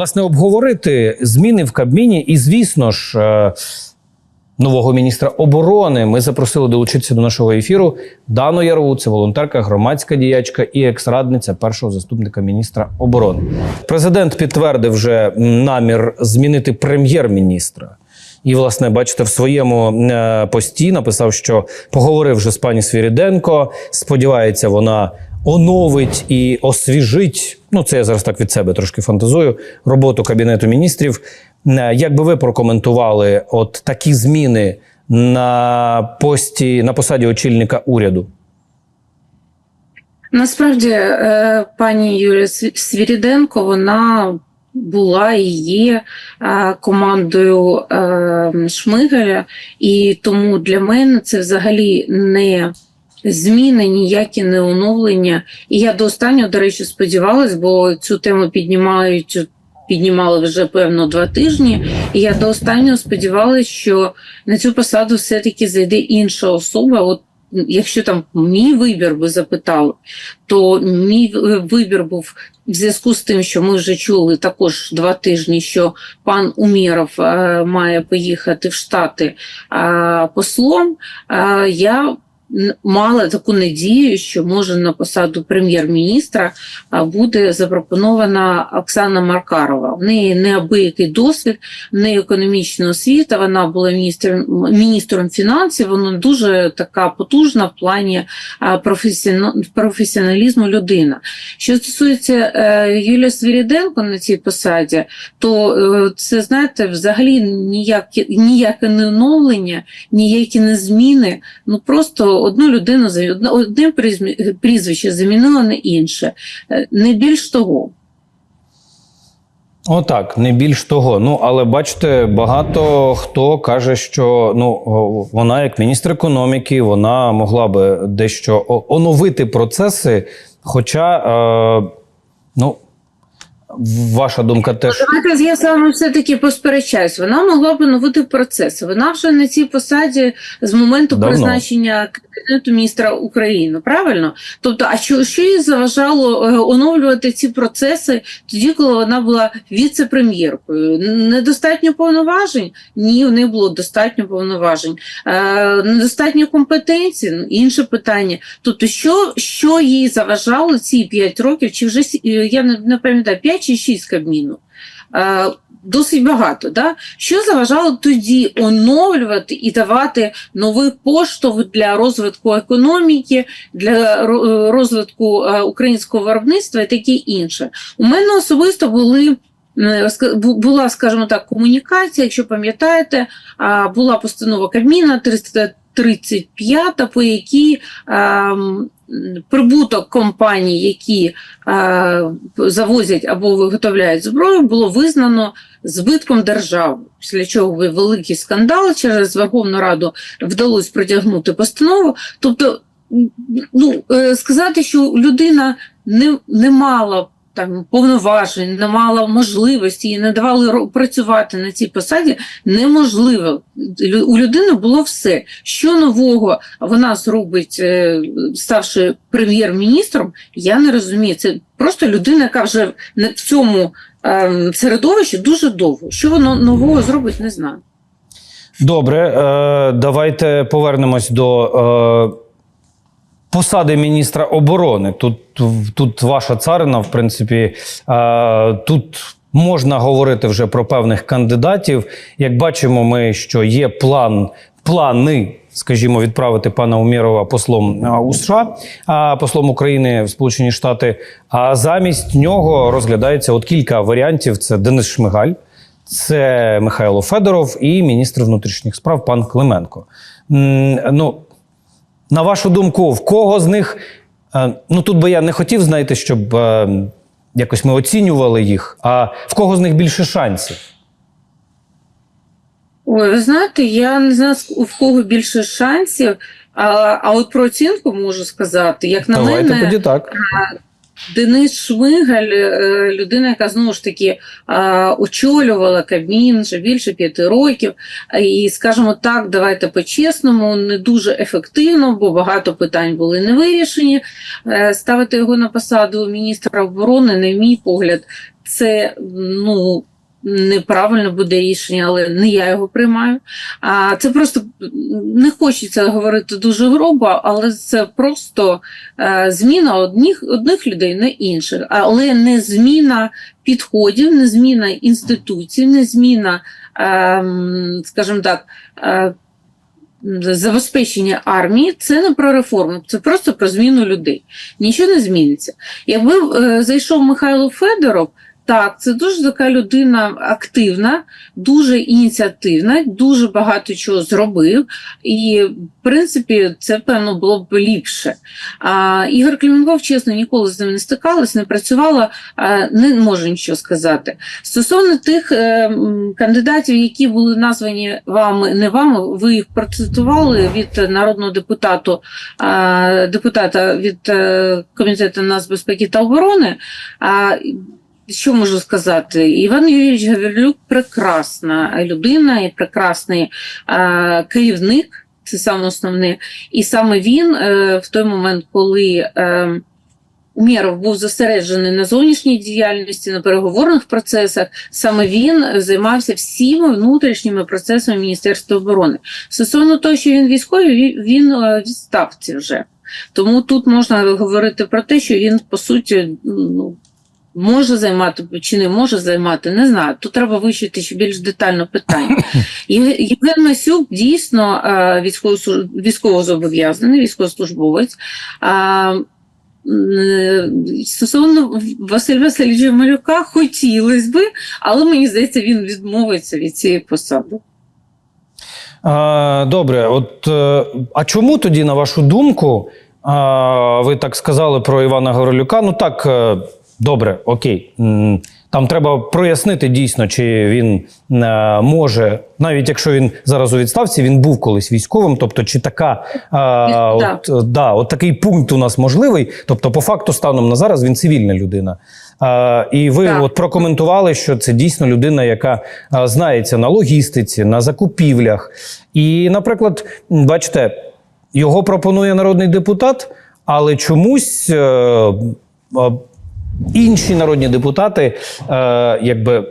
власне обговорити зміни в Кабміні, і звісно ж. е, Нового міністра оборони ми запросили долучитися до нашого ефіру Дану Ярову, це волонтерка, громадська діячка і екс-радниця першого заступника міністра оборони. Президент підтвердив вже намір змінити прем'єр-міністра. І, власне, бачите, в своєму е, пості написав, що поговорив вже з пані Свіріденко. Сподівається, вона оновить і освіжить. Ну, це я зараз так від себе трошки фантазую. Роботу кабінету міністрів. Е, Як би ви прокоментували от такі зміни на пості на посаді очільника уряду? Насправді, е, пані Юлія Свіріденко, вона була і є е, командою е, Шмигаля, і тому для мене це взагалі не зміни, ніякі не оновлення. І я до останнього, до речі, сподівалась, бо цю тему піднімають. Піднімали вже певно два тижні, і я до останнього сподівалася, що на цю посаду все-таки зайде інша особа. От якщо там мій вибір би запитали, то мій вибір був в зв'язку з тим, що ми вже чули також два тижні, що пан Умєров е, має поїхати в Штати е, послом. Е, я мала таку надію, що може на посаду прем'єр-міністра буде запропонована Оксана Маркарова. В неї неабиякий досвід, в неї економічна освіта. Вона була міністром міністром фінансів. Вона дуже така потужна в плані професіоналізму людина. Що стосується е, Юлія Свіріденко на цій посаді, то е, це знаєте, взагалі ніяке ніяке не оновлення, ніякі не зміни. Ну просто одну людину одне- прізвище замінило на інше. Е, Не більш того. Отак, не більш того. Ну але бачите, багато хто каже, що ну вона, як міністр економіки, вона могла би дещо оновити процеси. Хоча, е, ну, ваша думка теж. Давайте я з вами все-таки посперечаюсь. Вона могла б оновити процеси. Вона вже на цій посаді з моменту Давно. призначення кабінету міністра України. Правильно? Тобто, а що, що їй заважало е, оновлювати ці процеси тоді, коли вона була віце-прем'єркою? Недостатньо повноважень? Ні, в неї було достатньо повноважень. Е, недостатньо компетенцій? Ну, інше питання. Тобто, що, що їй заважало ці 5 років, чи вже е, я не пам'ятаю, 5 чи 6 кабміну? Е, Досить багато, да? Що заважало тоді оновлювати і давати новий поштовх для розвитку економіки, для е, розвитку е, українського виробництва і таке інше? У мене особисто були була, скажімо так, комунікація, якщо пам'ятаєте, була постанова Кабміна 335, по якій ем, прибуток компаній, які е, завозять або виготовляють зброю, було визнано збитком держави. Після чого великий скандал через Верховну Раду вдалося протягнути постанову. Тобто, ну е, сказати, що людина не, не мала. Там повноважень, не мала можливості і не давали працювати на цій посаді неможливо. У людини було все. Що нового вона зробить, е, ставши прем'єр-міністром, я не розумію. Це просто людина, яка вже в цьому е, середовищі дуже довго. Що воно нового зробить, не знаю. Добре, е, давайте повернемось до е, посади міністра оборони. Тут, тут ваша царина, в принципі, тут. Можна говорити вже про певних кандидатів. Як бачимо, ми що є план, плани, скажімо, відправити пана Умєрова послом у США, а послом України в Сполучені Штати. А замість нього розглядається от кілька варіантів: це Денис Шмигаль, це Михайло Федоров і міністр внутрішніх справ пан Клименко. Ну, на вашу думку, в кого з них? е, Ну тут би я не хотів, знаєте, щоб е, якось ми оцінювали їх, а в кого з них більше шансів? Ой, ви знаєте, я не знаю, в кого більше шансів, а, а от про оцінку можу сказати. Як на Давайте мене, тоді так. Денис Шмигаль, е, людина, яка знову ж таки очолювала Кабмін вже більше п'яти років, і скажімо так, давайте по-чесному, не дуже ефективно, бо багато питань були не вирішені. Е, Ставити його на посаду міністра оборони, на мій погляд, це ну. Неправильно буде рішення, але не я його приймаю. А це просто не хочеться говорити дуже грубо, але це просто е, зміна одних, одних людей на інших, але не зміна підходів, не зміна інституцій, не зміна, е, скажімо так, е, забезпечення армії. Це не про реформу, це просто про зміну людей. Нічого не зміниться. Якби е, зайшов Михайло Федоров. Так, це дуже така людина активна, дуже ініціативна, дуже багато чого зробив, і в принципі це певно було б ліпше. А Ігор Кліменков, чесно, ніколи з ним не стикалась, не працювала, а, не можу нічого сказати. Стосовно тих е, кандидатів, які були названі вами, не вами, ви їх процитували від народного депутату, а, депутата від е, комітету нацбезпеки та оборони. А, що можу сказати? Іван Юрійович Гаврилюк прекрасна людина і прекрасний е, керівник, це саме основне. І саме він е, в той момент, коли е, Умєров був зосереджений на зовнішній діяльності, на переговорних процесах, саме він займався всіми внутрішніми процесами Міністерства оборони. Стосовно того, що він військовий, він- е, відставці вже. Тому тут можна говорити про те, що він по суті ну, може займати чи не може займати, не знаю. Тут треба вивчити ще більш детально питання. Євген Масюк дійсно е, військовозобов'язаний, військовослужбовець. Е, Стосовно Василя Васильовича Малюка, хотілося би, але мені здається, він відмовиться від цієї посади. Добре, от е, а чому тоді, на вашу думку, ви так сказали про Івана Гаврилюка? Ну так, добре, окей. Там треба прояснити дійсно, чи він е, може, навіть якщо він зараз у відставці, він був колись військовим. Тобто, чи така а, Да. от, е, да, от такий пункт у нас можливий. Тобто, по факту, станом на зараз він цивільна людина. А, і ви Так. от прокоментували, що це дійсно людина, яка а, знається на логістиці, на закупівлях. І, наприклад, бачите, його пропонує народний депутат, але чомусь. Е, е, Інші народні депутати, е, якби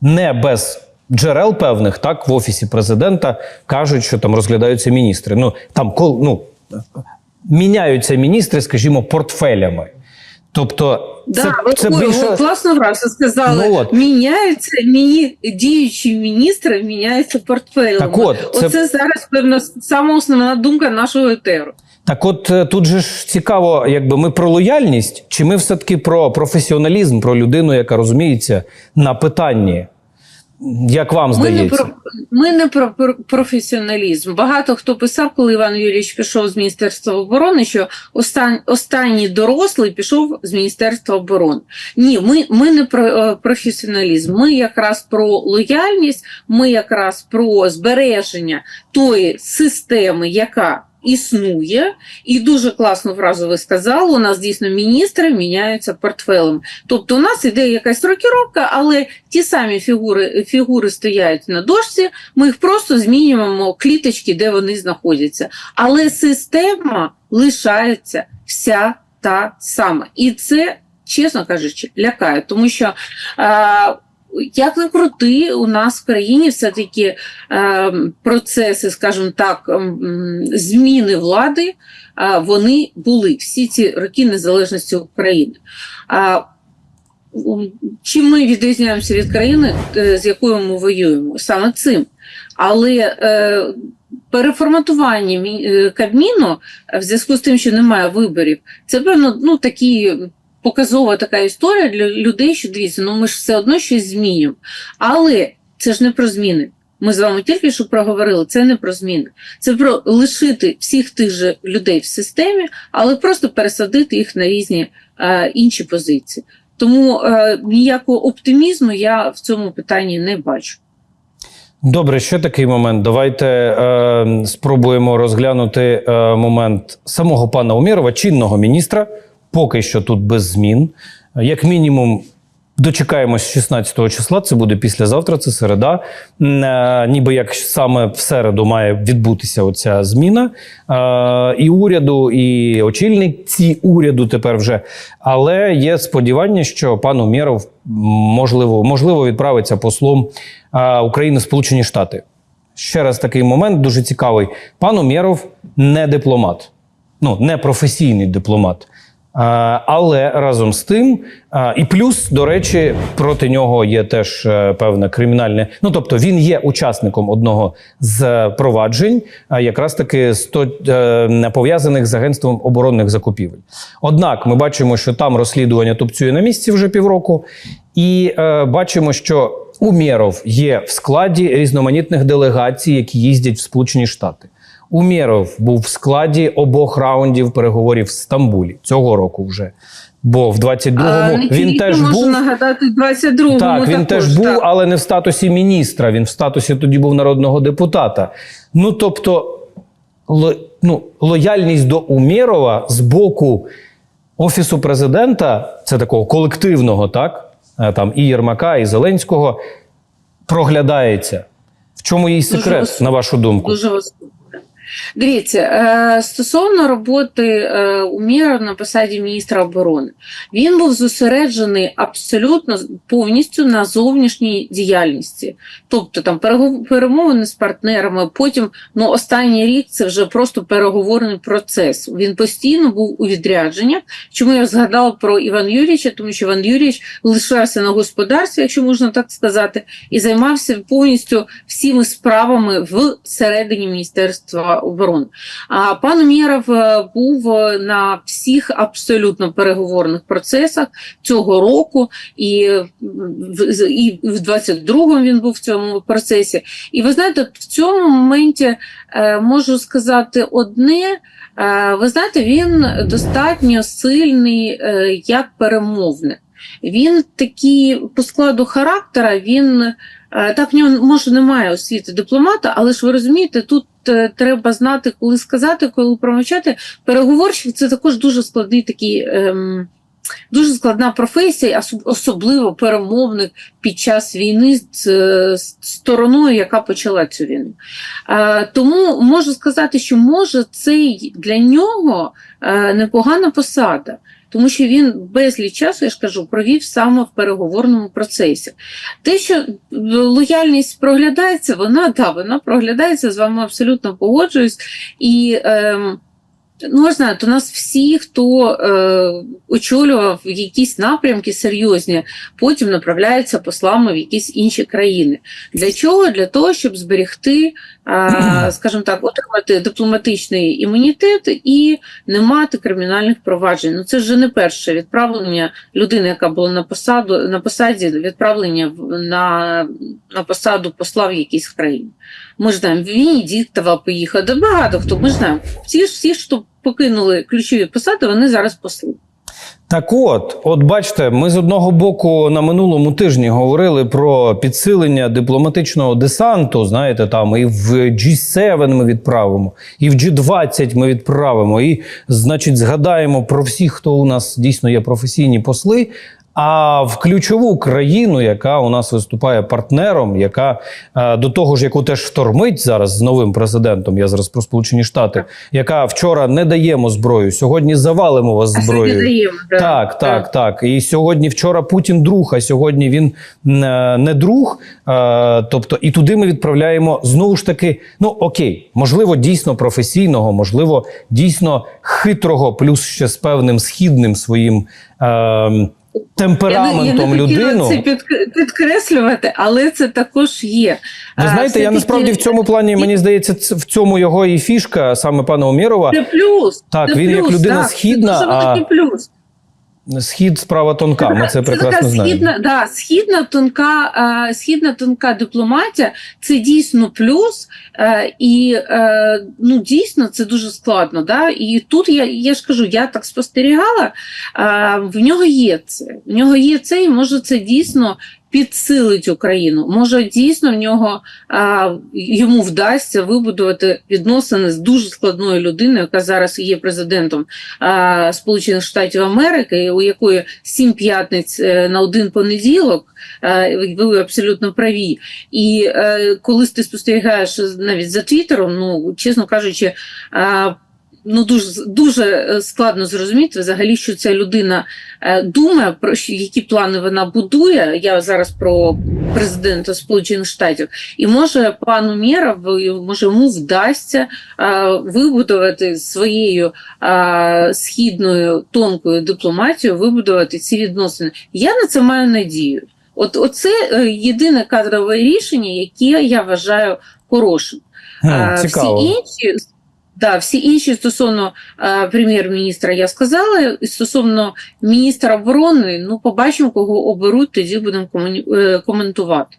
не без джерел певних, так, в офісі президента кажуть, що там розглядаються міністри. Ну там кол, ну, міняються міністри, скажімо, портфелями. Тобто, Да, це, ви це ой, більше. ви класно фразу сказали. Ну от. Міняються міні... діючі міністри, міняються портфелем. Так от, це- Оце зараз певно сама основна думка нашого етеру. Так, от е, тут же ж цікаво, якби ми про лояльність, чи ми все-таки про професіоналізм, про людину, яка розуміється на питанні. Як вам Ми не здається? про ми не про, про професіоналізм. Багато хто писав, коли Іван Юрійович пішов з Міністерства оборони, що остан, останній дорослий пішов з Міністерства оборони. Ні, ми, ми не про е, професіоналізм. Ми якраз про лояльність, ми якраз про збереження тої системи, яка. Існує, і дуже класну фразу ви сказали. У нас дійсно міністри міняються портфелем. Тобто, у нас іде якась рокіровка, але ті самі фігури, фігури стоять на дошці, ми їх просто змінюємо кліточки, де вони знаходяться. Але система лишається вся та сама. І це, чесно кажучи, лякає, тому що. А, як не крути, у нас в країні все-таки е, процеси, скажімо так, зміни влади, е, вони були всі ці роки незалежності України. А чим ми відрізняємося від країни, е, з якою ми воюємо? Саме цим. Але е, переформатування е, Кабміну в зв'язку з тим, що немає виборів, це певно ну, такі. Показова така історія для людей, що дивіться, ну ми ж все одно щось змінюємо. Але це ж не про зміни. Ми з вами тільки що проговорили, це не про зміни. Це про лишити всіх тих же людей в системі, але просто пересадити їх на різні е, інші позиції. Тому е, ніякого оптимізму я в цьому питанні не бачу. Добре, ще такий момент. Давайте е, спробуємо розглянути е, момент самого пана Умєрова, чинного міністра, поки що тут без змін. Як мінімум, дочекаємось 16 числа. Це буде післязавтра, це середа. Е, Ніби як саме в середу має відбутися оця зміна е, і уряду, і очільниці уряду тепер вже. Але є сподівання, що пан Умєров можливо, можливо відправиться послом е, України Сполучені Штати. Ще раз такий момент дуже цікавий. Пан Умєров не дипломат, ну не професійний дипломат. А, але разом з тим, і плюс, до речі, проти нього є теж е, певне кримінальне. Ну тобто він є учасником одного з проваджень, якраз таки е, пов'язаних з агентством оборонних закупівель. Однак ми бачимо, що там розслідування тупцює на місці вже півроку, і е, бачимо, що Умєров є в складі різноманітних делегацій, які їздять в Сполучені Штати. Умєров був в складі обох раундів переговорів в Стамбулі цього року вже. Бо в 22-му А, він теж можу був. нагадати 22-му Так, він також, теж був, так. але не в статусі міністра. Він в статусі тоді був народного депутата. Ну тобто, ло, ну, лояльність до Умєрова з боку офісу президента, це такого колективного, так е, там і Єрмака, і Зеленського, проглядається. В чому її секрет, високо. на вашу думку? Дуже. Дивіться, е, стосовно роботи е, Уміра на посаді міністра оборони, він був зосереджений абсолютно повністю на зовнішній діяльності. Тобто там перемовини з партнерами, потім ну, останній рік це вже просто переговорний процес. Він постійно був у відрядженнях. Чому я згадала про Іван Юрійовича? Тому що Іван Юрійович лишався на господарстві, якщо можна так сказати, і займався повністю всіми справами в середині Міністерства оборони. А пан Умєров е, був е, на всіх абсолютно переговорних процесах цього року, і в, і в 22-му він був в цьому процесі. І ви знаєте, в цьому моменті е, можу сказати одне. Е, ви знаєте, він достатньо сильний е, як перемовник. Він такий по складу характера, він е, так в нього може немає освіти дипломата, але ж ви розумієте, тут е, треба знати, коли сказати, коли промовчати. Переговорщик це також дуже складний такий. Ем, Дуже складна професія, особливо перемовник під час війни з е, стороною, яка почала цю війну. Е, Тому можу сказати, що може це для нього е, непогана посада, тому що він безліч часу, я ж кажу, провів саме в переговорному процесі. Те, що лояльність проглядається, вона да, вона проглядається з вами абсолютно погоджуюсь. І ем, ну, знаєте, у нас всі, хто е, очолював якісь напрямки серйозні, потім направляються послами в якісь інші країни. Для чого? Для того, щоб зберегти, е, скажімо так, отримати дипломатичний імунітет і не мати кримінальних проваджень. Ну це вже не перше відправлення людини, яка була на посаду на посаді, відправлення на, на посаду посла в якійсь країні. Ми ж знаємо, Венедіктова поїхала, да багато хто. Ми ж знаємо, всі, ж- всі, що покинули ключові посади, вони зараз посли. Так от, от бачите, ми з одного боку на минулому тижні говорили про підсилення дипломатичного десанту. Знаєте, там і в G7 ми відправимо, і в G20 ми відправимо, і, значить, згадаємо про всіх, хто у нас дійсно є професійні посли. А в ключову країну, яка у нас виступає партнером, яка е, до того ж, яку теж штормить зараз з новим президентом, я зараз про Сполучені Штати, яка вчора не даємо зброю, сьогодні завалимо вас зброєю. даємо, да. Так, так, так. І сьогодні, вчора Путін друг, а сьогодні він е, не друг. Е, Тобто, і туди ми відправляємо знову ж таки, ну окей, можливо, дійсно професійного, можливо, дійсно хитрого, плюс ще з певним східним своїм. Е, Темпераментом я не, я не людину. це під, підкреслювати, але це також є. Ви А, знаєте, я все-таки насправді в цьому плані мені здається, в цьому його і фішка, саме пана Омірова. Це плюс. Так, це він як людина так, східна, Це а- плюс. Схід справа тонка. Ми це прекрасно така знаємо. східна, да, східна тонка, е, східна тонка дипломатія це дійсно плюс, е, і е, ну дійсно це дуже складно. Да? І тут я, я ж кажу, я так спостерігала. Е, в нього є це. В нього є це, і може це дійсно підсилить Україну. Може, дійсно в нього а, йому вдасться вибудувати відносини з дуже складною людиною, яка зараз є президентом а, Сполучених Штатів Америки, у якої сім п'ятниць е, на один понеділок. е, Ви абсолютно праві. І е, коли ти спостерігаєш навіть за Твіттером, ну чесно кажучи, а, ну дуже дуже е, складно зрозуміти взагалі, що ця людина е, думає про які плани вона будує. Я зараз про президента Сполучених Штатів, і може пану Мєров, може йому вдасться е, вибудувати своєю східною тонкою дипломатією, вибудувати ці відносини. Я на це маю надію. От оце єдине кадрове рішення, яке я вважаю хорошим. Хм, А. Всі інші, да, всі інші стосовно е, прем'єр-міністра я сказала. Стосовно міністра оборони, ну побачимо, кого оберуть, тоді будемо е, коментувати.